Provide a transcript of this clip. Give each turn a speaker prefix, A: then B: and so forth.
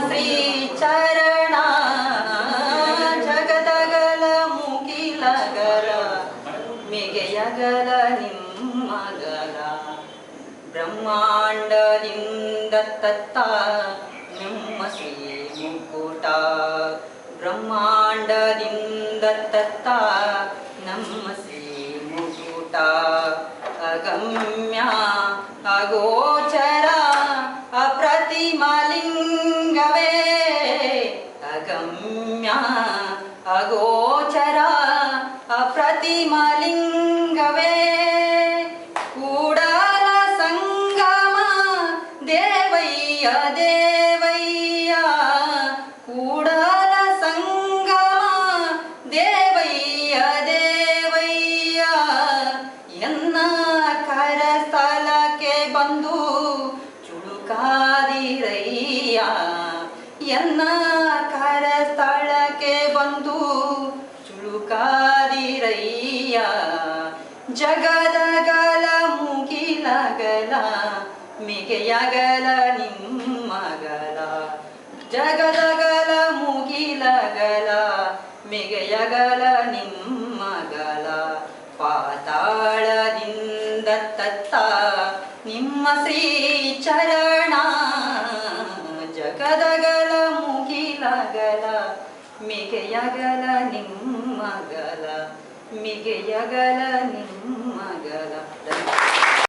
A: ಶ್ರೀ ಚರಣ ಜಗದಗಲ ಮುಗಿಲಗಲ ಮಿಗೆಯಗಲ ನಿಮ್ಮಗಲ ಬ್ರಹ್ಮಾಂಡದಿಂದ ತತ್ತ ನಿಮ್ಮ ಶ್ರೀ ಮುಕುಟ ಬ್ರಹ್ಮಾಂಡದಿಂದ ತತ್ತ ನಮ್ಮ ಶ್ರೀ ಮುಕುಟ, ಅಗಮ್ಯ ಅಗೋಚರ ಅಪ್ರತಿಮಲಿಂಗವೇ ಅಗಮ್ಯ ಅಗೋಚರ ಅಪ್ರತಿಮಲಿಂಗವೇ ಕೂಡಲ ಸಂಗಮ ದೇವಯ್ಯ ದೇವಯ್ಯ ಕೂಡಲ ಸಂಗಮ ದೇವಯ್ಯ ದೇವಯ್ಯ ಎನ್ನ ಕರ ಸ್ಥಳಕ್ಕೆ ಬಂದು ಚುಳುಕಾದಿರಯ್ಯ ಎನ್ನ ಕರ ಸ್ಥಳಕ್ಕೆ ಬಂದು ಚುಳುಕಾದಿರಯ್ಯ. ಜಗದಗಲ ಮುಗಿಲಗಲ ಮಿಗೆಯಗಲ ನಿಮ್ಮಗಲ. ಜಗದಗಲ ಮುಗಿಲಗಲ ಮಿಗೆಯಗಲ ನಿಮ್ಮಗಲ. ಪಾತಾಳದಿಂದ ತತ್ತ ನಿಮ್ಮ ಶ್ರೀ ಚರಣ ಮುಗಿಲಗಲ ಮಿಗೆಯಗಲ ನಿಮ್ಮಗಲ ಮಿಗೆಯಗಲ ನಿಮ್ಮಗಲ